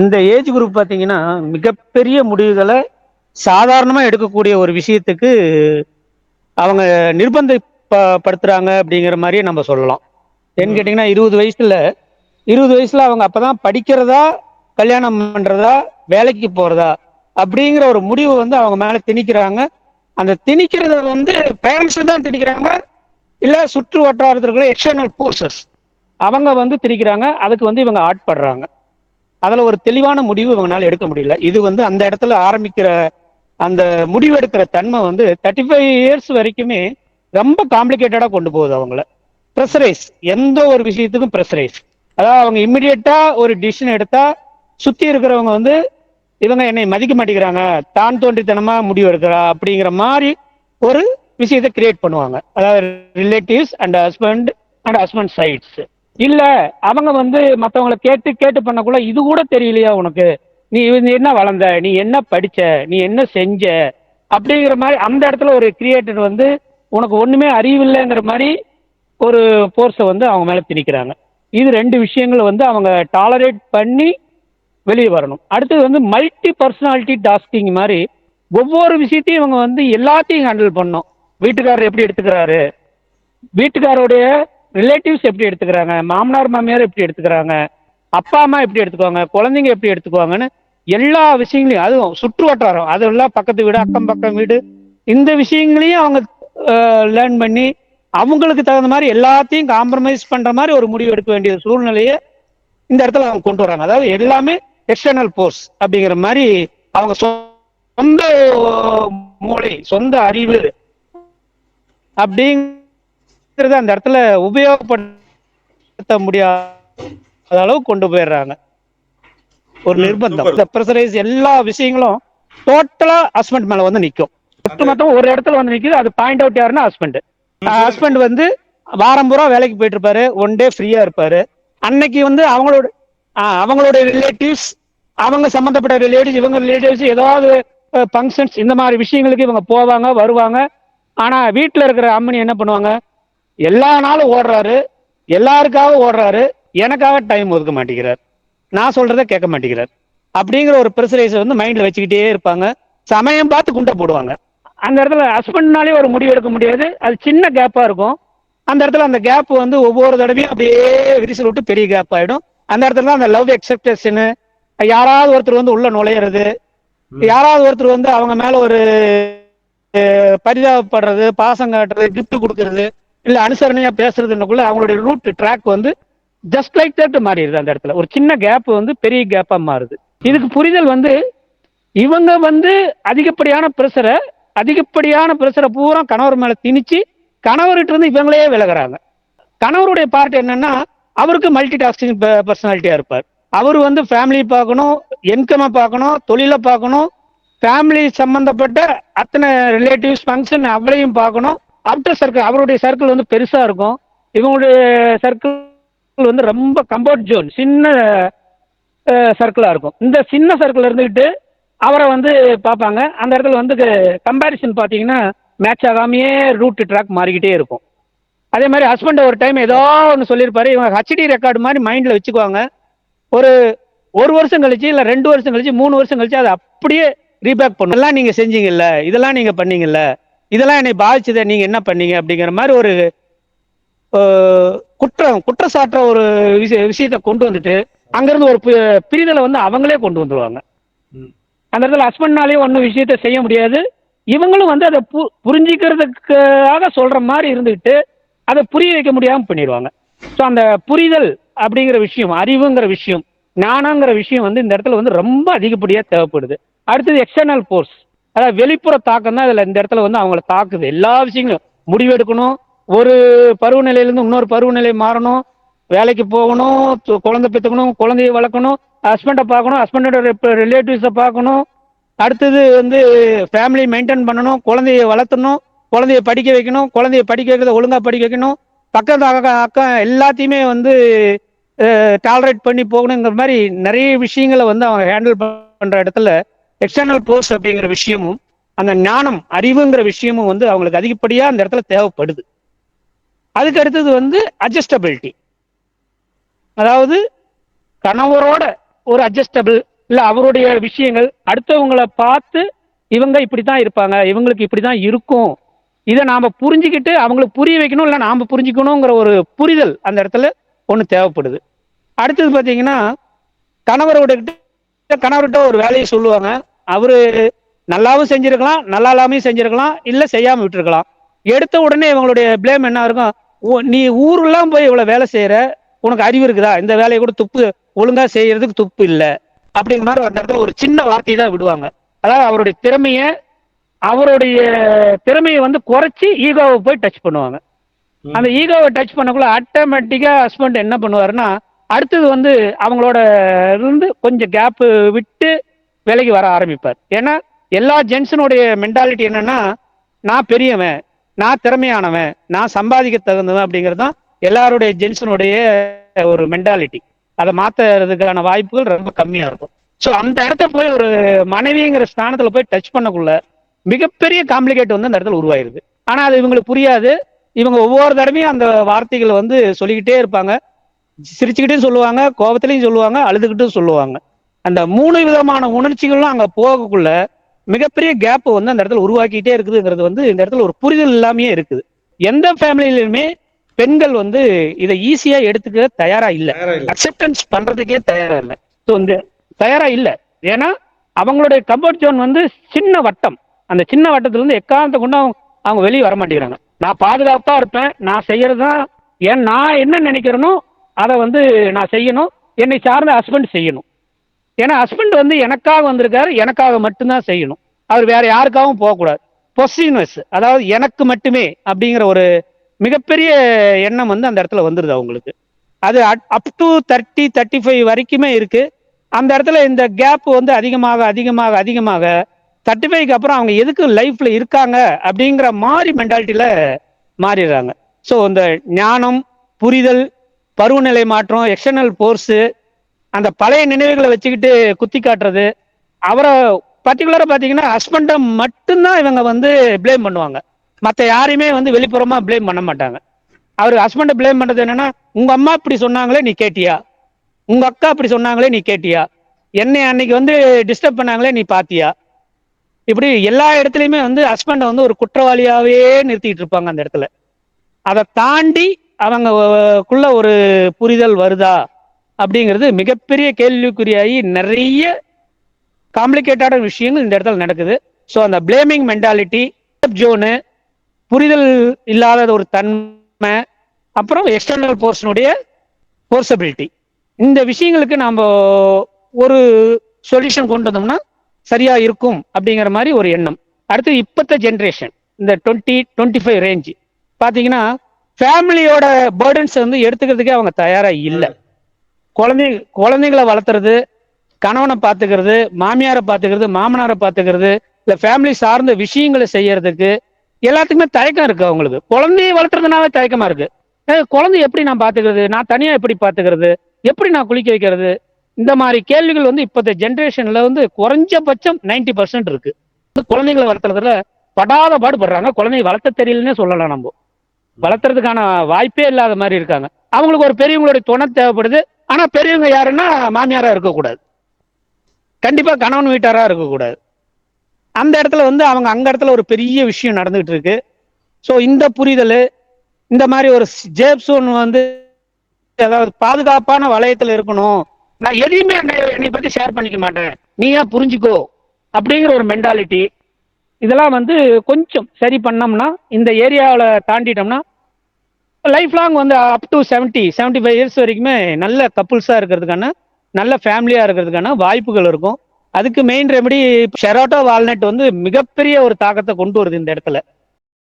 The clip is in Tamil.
இந்த ஏஜ் குரூப் பார்த்தீங்கன்னா மிகப்பெரிய முடிவுகளை சாதாரணமாக எடுக்கக்கூடிய ஒரு விஷயத்துக்கு அவங்க நிர்பந்தப்படுத்துறாங்க அப்படிங்கிற மாதிரியே நம்ம சொல்லலாம். ஏன்னு கேட்டிங்கன்னா இருபது வயசுல இருபது வயசுல அவங்க அப்பதான் படிக்கிறதா கல்யாணம் பண்றதா வேலைக்கு போறதா அப்படிங்கிற ஒரு முடிவு வந்து அவங்க மேல திணிக்கிறாங்க. அந்த திணிக்கிறத வந்து பேரண்ட்ஸ் தான் திணிக்கிறாங்க. இல்ல சுற்று வட்டாரத்தில் இருக்கிற எக்ஸ்டர்னல் ஃபோர்ஸஸ் அவங்க வந்து திணிக்கிறாங்க. அதுக்கு வந்து இவங்க ஆட்படுறாங்க. அதுல ஒரு தெளிவான முடிவு இவங்களால எடுக்க முடியல. இது வந்து அந்த இடத்துல ஆரம்பிக்கிற அந்த முடிவெடுக்கிற தன்மை வந்து தேர்ட்டி ஃபைவ் இயர்ஸ் வரைக்குமே ரொம்ப காம்ப்ளிகேட்டடா கொண்டு போகுது அவங்கள. ப்ரெஷரைஸ் எந்த ஒரு விஷயத்துக்கும் ப்ரெஷரைஸ் அதாவது அவங்க இம்மிடியட்டா ஒரு டிசிஷன் எடுத்தா சுத்தி இருக்கிறவங்க வந்து இவங்க என்னை மதிக்க மாட்டேங்கிறாங்க தான் தோன்றித்தனமா முடிவு எடுக்கிறா அப்படிங்கிற மாதிரி ஒரு விஷயத்தை கிரியேட் பண்ணுவாங்க. அதாவது relatives and husband and husband sides இல்ல அவங்க வந்து மற்றவங்கள கேட்டு கேட்டு பண்ணக்குள்ள இது கூட தெரியலையா உனக்கு? நீ என்ன வளர்ந்த? நீ என்ன படிச்ச? நீ என்ன செஞ்ச? அப்படிங்கிற மாதிரி அந்த இடத்துல ஒரு கிரியேட்டர் வந்து உனக்கு ஒண்ணுமே அறிவில்லைங்கிற மாதிரி ஒரு போர்ஸை வந்து அவங்க மேல திணிக்கிறாங்க. இது ரெண்டு விஷயங்களை வந்து அவங்க டாலரேட் பண்ணி வெளியே வரணும். அடுத்தது வந்து மல்டி பர்சனாலிட்டி டாஸ்கிங் மாதிரி ஒவ்வொரு விஷயத்தையும் இவங்க வந்து எல்லாத்தையும் ஹேண்டில் பண்ணணும். வீட்டுக்காரர் எப்படி எடுத்துக்கிறாரு? வீட்டுக்காரோடைய ரிலேட்டிவ்ஸ் எப்படி எடுத்துக்கிறாங்க? மாமனார் மாமியார் எப்படி எடுத்துக்கிறாங்க? அப்பா அம்மா எப்படி எடுத்துக்குவாங்க? குழந்தைங்க எப்படி எடுத்துக்குவாங்கன்னு எல்லா விஷயங்களையும் அதுவும் சுற்று வட்டாரம் அதெல்லாம் பக்கத்து வீடு அக்கம் பக்கம் வீடு இந்த விஷயங்களையும் அவங்க லேர்ன் பண்ணி அவங்களுக்கு தகுந்த மாதிரி எல்லாத்தையும் காம்ப்ரமைஸ் பண்ற மாதிரி ஒரு முடிவு எடுக்க வேண்டிய சூழ்நிலையை இந்த இடத்துல அவங்க கொண்டு வராங்க. அதாவது எல்லாமே எக்ஸ்டர்னல் போர்ஸ் அப்படிங்கிற மாதிரி அவங்க சொந்த மூளை சொந்த அறிவு அப்படிங்கிறத அந்த இடத்துல உபயோகப்படுத்த முடியாத அளவு கொண்டு போயிடுறாங்க. ஒரு நிர்பந்தம். இந்த ப்ரெஷரைஸ் எல்லா விஷயங்களும் டோட்டலா ஹஸ்பண்ட் மேல வந்து நிக்கும். ஒட்டுமொத்தம் ஒரு இடத்துல வந்து நிக்குது. அது பாயிண்ட் அவுட் யாருன்னா ஹஸ்பண்ட் ஹஸ்பண்ட் வந்து வாரம் பூரா வேலைக்கு போயிட்டு இருப்பாரு. ஒன் டே ஃப்ரீயா இருப்பாரு. அன்னைக்கு வந்து அவங்களோட ஆ, அவங்களோட ரிலேட்டிவ்ஸ் அவங்க சம்பந்தப்பட்ட ரிலேட்டிவ்ஸ் இவங்க ரிலேட்டிவ்ஸ் ஏதாவது ஃபங்க்ஷன்ஸ் இந்த மாதிரி விஷயங்களுக்கு இவங்க போவாங்க வருவாங்க. ஆனா வீட்டுல இருக்கிற அம்மனி என்ன பண்ணுவாங்க? எல்லா நாளும் ஓடுறாரு எல்லாருக்காக ஓடுறாரு எனக்காக டைம் ஒதுக்க மாட்டேங்கிறார். நான் சொல்றதை கேட்க மாட்டேங்கிறார். அப்படிங்கிற ஒரு ப்ரெஷரைஸை வந்து மைண்ட்ல வச்சுக்கிட்டே இருப்பாங்க. சமயம் பார்த்து குண்டை போடுவாங்க. அந்த இடத்துல ஹஸ்பண்ட்னாலே ஒரு முடிவு எடுக்க முடியாது. அது சின்ன கேப்பா இருக்கும். அந்த இடத்துல அந்த கேப் வந்து ஒவ்வொரு தடவையும் அப்படியே விரிசல் விட்டு பெரிய கேப் ஆயிடும். அந்த இடத்துல அந்த லவ் எக்ஸெப்டேஷனு யாராவது ஒருத்தர் வந்து உள்ள நுழையிறது. யாராவது ஒருத்தர் வந்து அவங்க மேல ஒரு பரிதாபப்படுறது பாசம் காட்டுறது gift கொடுக்கறது. இல்ல அனுசரணையா பேசுறதுன்னுக்குள்ள அவங்களுடைய ரூட் ட்ராக் வந்து ஜஸ்ட் லைக் தட் மாறிடுது அந்த இடத்துல. ஒரு சின்ன கேப் வந்து பெரிய கேப்பா மாறுது. இதுக்கு புரிதல் வந்து இவங்க வந்து அதிகப்படியான ப்ரெஷரை அதிகப்படியான ப்ரெஷரை பூரா கணவர் மேல திணிச்சு கணவர்கிட்ட இருந்து இவங்களே விலகிறாங்க. கணவருடைய பார்ட் என்னன்னா அவருக்கு மல்டி டாஸ்கிங் பர்சனாலிட்டியா இருப்பார். அவர் வந்து ஃபேமிலி பார்க்கணும் இன்கமை பார்க்கணும் தொழிலை பார்க்கணும் ஃபேமிலி சம்பந்தப்பட்ட அத்தனை ரிலேட்டிவ்ஸ் ஃபங்க்ஷன் அவளையும் பார்க்கணும். அவுட்டர் சர்க்கிள் அவருடைய சர்க்கிள் வந்து பெருசா இருக்கும். இவங்களுடைய சர்க்கிள் வந்து ரொம்ப கம்ஃபர்ட் ஜோன் சின்ன சர்க்கிளா இருக்கும். இந்த சின்ன சர்க்கிள் இருந்துகிட்டு அவரை வந்து பார்ப்பாங்க. அந்த இடத்துல வந்து கம்பேரிசன் பார்த்தீங்கன்னா மேட்ச் ஆகாமையே ரூட் ட்ராக் மாறிக்கிட்டே இருக்கும். அதே மாதிரி ஹஸ்பண்ட் ஒரு டைம் ஏதோ ஒன்று சொல்லியிருப்பாரு. இவங்க ஹச்டி ரெக்கார்டு மாதிரி மைண்டில் வச்சுக்குவாங்க. ஒரு ஒரு வருஷம் கழிச்சு இல்லை ரெண்டு வருஷம் கழிச்சு மூணு வருஷம் கழிச்சு அதை அப்படியே ரீபேக் பண்ணும். இதெல்லாம் நீங்கள் செஞ்சீங்கல்ல? இதெல்லாம் நீங்கள் பண்ணீங்கல்ல? இதெல்லாம் என்னை பாதிச்சதை நீங்கள் என்ன பண்ணீங்க அப்படிங்கிற மாதிரி ஒரு குற்றம் குற்றச்சாட்டுற ஒரு விஷய விஷயத்தை கொண்டு வந்துட்டு அங்கிருந்து ஒரு பிரிதலை வந்து அவங்களே கொண்டு வந்துருவாங்க. ம். அந்த இடத்துல ஹஸ்பண்ட்னாலே ஒன்றும் விஷயத்த செய்ய முடியாது. இவங்களும் வந்து அதை பு புரிஞ்சிக்கிறதுக்காக சொல்ற மாதிரி இருந்துக்கிட்டு அதை புரிய வைக்க முடியாம பண்ணிடுவாங்க. ஸோ அந்த புரிதல் அப்படிங்கிற விஷயம் அறிவுங்கிற விஷயம் ஞானங்கிற விஷயம் வந்து இந்த இடத்துல வந்து ரொம்ப அதிகப்படியா தேவைப்படுது. அடுத்தது எக்ஸ்டர்னல் ஃபோர்ஸ் அதாவது வெளிப்புற தாக்கம் தான் இதுல இந்த இடத்துல வந்து அவங்கள தாக்குது. எல்லா விஷயங்களும். முடிவெடுக்கணும். ஒரு பருவநிலையிலேருந்து இன்னொரு பருவநிலை மாறணும். வேலைக்கு போகணும் குழந்தை பெற்றுக்கணும் குழந்தைய வளர்க்கணும் ஹஸ்பண்டை பார்க்கணும் ஹஸ்பண்டோட ரிலேட்டிவ்ஸை பார்க்கணும். அடுத்தது வந்து ஃபேமிலி மெயின்டைன் பண்ணணும் குழந்தைய வளர்த்தணும் குழந்தைய படிக்க வைக்கணும் குழந்தைய படிக்க வைக்கிறத ஒழுங்காக படிக்க வைக்கணும். பக்கத்து அக்கம் அக்கம் எல்லாத்தையுமே வந்து டாலரேட் பண்ணி போகணுங்கிற மாதிரி நிறைய விஷயங்களை வந்து அவங்க ஹேண்டில் பண்ணுற இடத்துல எக்ஸ்டர்னல் போர்ஸ் அப்படிங்கிற விஷயமும் அந்த ஞானம் அறிவுங்கிற விஷயமும் வந்து அவங்களுக்கு அதிகப்படியா அந்த இடத்துல தேவைப்படுது. அதுக்கு அடுத்தது வந்து அட்ஜஸ்டபிலிட்டி அதாவது கணவரோட ஒரு அட்ஜஸ்டபிள் இல்லை அவருடைய விஷயங்கள் அடுத்தவங்கள பார்த்து இவங்க இப்படி தான் இருப்பாங்க இவங்களுக்கு இப்படி தான் இருக்கும். இதை நாம் புரிஞ்சுக்கிட்டு அவங்களுக்கு புரிய வைக்கணும் இல்லை நாம் புரிஞ்சுக்கணுங்கிற ஒரு புரிதல் அந்த இடத்துல ஒன்று தேவைப்படுது. அடுத்தது பார்த்தீங்கன்னா கணவரோட கிட்ட கணவர்கிட்ட ஒரு வேலையை சொல்லுவாங்க. அவரு நல்லாவும் செஞ்சிருக்கலாம் நல்லா இல்லாமையும் செஞ்சிருக்கலாம் இல்ல செய்யாம விட்டுருக்கலாம். எடுத்த உடனே இவங்களுடைய ப்ளேம் என்ன இருக்கும்? "ஓ, நீ ஊரெல்லாம் போய் இவ்வளவு வேலை செய்யற? உனக்கு அறிவு இருக்குதா? இந்த வேலையை கூட துப்பு ஒழுங்கா செய்யறதுக்கு துப்பு இல்ல. அப்படிங்கிற மாதிரி அந்த இடத்துல ஒரு சின்ன வார்த்தை தான் விடுவாங்க. அதாவது அவருடைய திறமைய அவருடைய திறமையை வந்து குறைச்சி ஈகோவை போய் டச் பண்ணுவாங்க. அந்த ஈகோவை டச் பண்ணக்குள்ள ஆட்டோமேட்டிக்கா ஹஸ்பண்ட் என்ன பண்ணுவாருன்னா அடுத்தது வந்து அவங்களோட இருந்து கொஞ்சம் கேப் விட்டு வேலைக்கு வர ஆரம்பிப்பார். ஏன்னா எல்லா ஜென்ஸனுடைய மென்டாலிட்டி என்னன்னா நான் பெரியவன் நான் திறமையானவன் நான் சம்பாதிக்க தகுந்தவன் அப்படிங்கிறது தான் எல்லாருடைய ஜென்ஸனுடைய ஒரு மென்டாலிட்டி அதை மாத்துறதுக்கான வாய்ப்புகள் ரொம்ப கம்மியா இருக்கும். ஸோ அந்த இடத்த போய் ஒரு மனைவிங்கிற ஸ்தானத்துல போய் டச் பண்ணக்குள்ள மிகப்பெரிய காம்ப்ளிகேட் வந்து அந்த இடத்துல உருவாயிருது. ஆனா அது இவங்களுக்கு புரியாது. இவங்க ஒவ்வொரு தடவையும் அந்த வார்த்தைகளை வந்து சொல்லிக்கிட்டே இருப்பாங்க. சிரிச்சுக்கிட்டும் சொல்லுவாங்க கோபத்திலையும் சொல்லுவாங்க அழுதுகிட்டும் சொல்லுவாங்க. அந்த மூணு விதமான உணர்ச்சிகளும் அங்க போகக்குள்ள மிகப்பெரிய கேப் வந்து அந்த இடத்துல உருவாக்கிட்டே இருக்குதுங்கிறது வந்து இந்த இடத்துல ஒரு புரிதல் இல்லாமயே இருக்குது. எந்த ஃபேமிலியிலுமே பெண்கள் வந்து இதை ஈஸியா எடுத்துக்க தயாரா இல்ல. அக்செப்டன்ஸ் பண்றதுக்கே தயாரா இல்ல. ஸோ இந்த தயாரா இல்ல. ஏன்னா அவங்களுடைய கம்ஃபர்ட் ஜோன் வந்து சின்ன வட்டம். அந்த சின்ன வட்டத்துல இருந்து எக்காரணத்தை கொண்டு அவங்க அவங்க வெளியே வர மாட்டேங்கிறாங்க. நான் பாதுகாப்பா இருப்பேன். நான் செய்யறதுதான். ஏன் நான் என்ன நினைக்கிறேனோ அதை வந்து நான் செய்யணும். என்னை சார்ந்த ஹஸ்பண்ட் செய்யணும். ஏன்னா ஹஸ்பண்ட் வந்து எனக்காக வந்திருக்காரு எனக்காக மட்டும்தான் செய்யணும். அவர் வேற யாருக்காகவும் போகக்கூடாது. பொசிவ்னஸ் அதாவது எனக்கு மட்டுமே அப்படிங்கிற ஒரு மிகப்பெரிய எண்ணம் வந்து அந்த இடத்துல வந்துடுது அவங்களுக்கு. அது up to thirty thirty five வரைக்குமே இருக்கு. அந்த இடத்துல இந்த கேப் வந்து அதிகமாக அதிகமாக அதிகமாக தேர்ட்டி ஃபைவ்க்கு அப்புறம் அவங்க எதுக்கு லைஃப்ல இருக்காங்க அப்படிங்கிற மாதிரி மென்டாலிட்டியில மாறிடுறாங்க. ஸோ இந்த ஞானம் புரிதல் பருவநிலை மாற்றம் எக்ஸ்டர்னல் போர்ஸு அந்த பழைய நினைவுகளை வச்சுக்கிட்டு குத்தி காட்டுறது அவரை பர்டிகுலராக பார்த்தீங்கன்னா ஹஸ்பண்டை மட்டும்தான் இவங்க வந்து ப்ளேம் பண்ணுவாங்க. மற்ற யாரையுமே வந்து வெளிப்புறமாக ப்ளேம் பண்ண மாட்டாங்க. அவர் ஹஸ்பண்டை ப்ளேம் பண்ணுறது என்னென்னா உங்கள் அம்மா இப்படி சொன்னாங்களே நீ கேட்டியா? உங்கள் அக்கா இப்படி சொன்னாங்களே நீ கேட்டியா? என்னை அன்னைக்கு வந்து டிஸ்டர்ப் பண்ணாங்களே நீ பாத்தியா? இப்படி எல்லா இடத்துலையுமே வந்து ஹஸ்பண்டை வந்து ஒரு குற்றவாளியாகவே நிறுத்திட்டு இருப்பாங்க அந்த இடத்துல. அதை தாண்டி அவங்கக்குள்ள ஒரு புரிதல் வருதா? அப்படிங்கிறது மிகப்பெரிய கேள்விக்குறியாகி நிறைய காம்ப்ளிகேட்டடான விஷயங்கள் இந்த இடத்துல நடக்குது. ஸோ அந்த பிளேமிங் மென்டாலிட்டி ஜோனு புரிதல் இல்லாத ஒரு தன்மை அப்புறம் எக்ஸ்டர்னல் போர்ஷனுடைய போர்சபிலிட்டி இந்த விஷயங்களுக்கு நாம் ஒரு சொல்யூஷன் கொண்டு வந்தோம்னா சரியா இருக்கும் அப்படிங்கிற மாதிரி ஒரு எண்ணம். அடுத்து இப்பத்த ஜென்ரேஷன் இந்த டுவெண்ட்டி டுவெண்ட்டி ஃபைவ் ரேஞ்சு பார்த்தீங்கன்னா ஃபேமிலியோட பேர்டன்ஸ் வந்து எடுத்துக்கிறதுக்கே அவங்க தயாராக இல்லை. குழந்தை குழந்தைங்களை வளர்த்துறது கணவனை பார்த்துக்கிறது மாமியாரை பார்த்துக்கிறது மாமனாரை பார்த்துக்கிறது இல்லை ஃபேமிலி சார்ந்த விஷயங்களை செய்யறதுக்கு எல்லாத்துக்குமே தயக்கம் இருக்கு அவங்களுக்கு. குழந்தைய வளர்த்துறதுனாவே தயக்கமா இருக்கு. குழந்தைய எப்படி நான் பார்த்துக்கிறது? நான் தனியா எப்படி பார்த்துக்கிறது? எப்படி நான் குளிக்க வைக்கிறது? இந்த மாதிரி கேள்விகள் வந்து இப்பத்த ஜென்ரேஷன்ல வந்து குறைஞ்சபட்சம் 90% பர்சன்ட் இருக்கு. குழந்தைங்களை வளர்த்துறதுல படாத பாடுபடுறாங்க. குழந்தைய வளர்த்த தெரியலன்னே சொல்லலாம் நம்ம. வளர்த்துறதுக்கான வாய்ப்பே இல்லாத மாதிரி இருக்காங்க. அவங்களுக்கு ஒரு பெரியவங்களுடைய துணை தேவைப்படுது. ஆனா பெரியவங்க யாருன்னா மாமியாரா இருக்கக்கூடாது. கண்டிப்பா கணவன் வீட்டாரா இருக்கக்கூடாது. அந்த இடத்துல வந்து அவங்க அங்க இடத்துல ஒரு பெரிய விஷயம் நடந்துகிட்டு இருக்கு. ஸோ இந்த புரிதல் இந்த மாதிரி ஒரு ஜேப்சோன் வந்து அதாவது பாதுகாப்பான வளையத்துல இருக்கணும். நான் எதையுமே என்னை என்னை பத்தி ஷேர் பண்ணிக்க மாட்டேன். நீயா புரிஞ்சுக்கோ? அப்படிங்கிற ஒரு மென்டாலிட்டி இதெல்லாம் வந்து கொஞ்சம் சரி பண்ணோம்னா இந்த ஏரியாவில் தாண்டிட்டோம்னா லைஃப் லாங் வந்து up to seventy seventy five years வரைக்குமே நல்ல கப்புள்ஸாக இருக்கிறதுக்கான நல்ல ஃபேமிலியாக இருக்கிறதுக்கான வாய்ப்புகள் இருக்கும். அதுக்கு மெயின் ரெமெடி ஷெரோட்டோ வால்நட் வந்து மிகப்பெரிய ஒரு தாக்கத்தை கொண்டு வருது இந்த இடத்துல.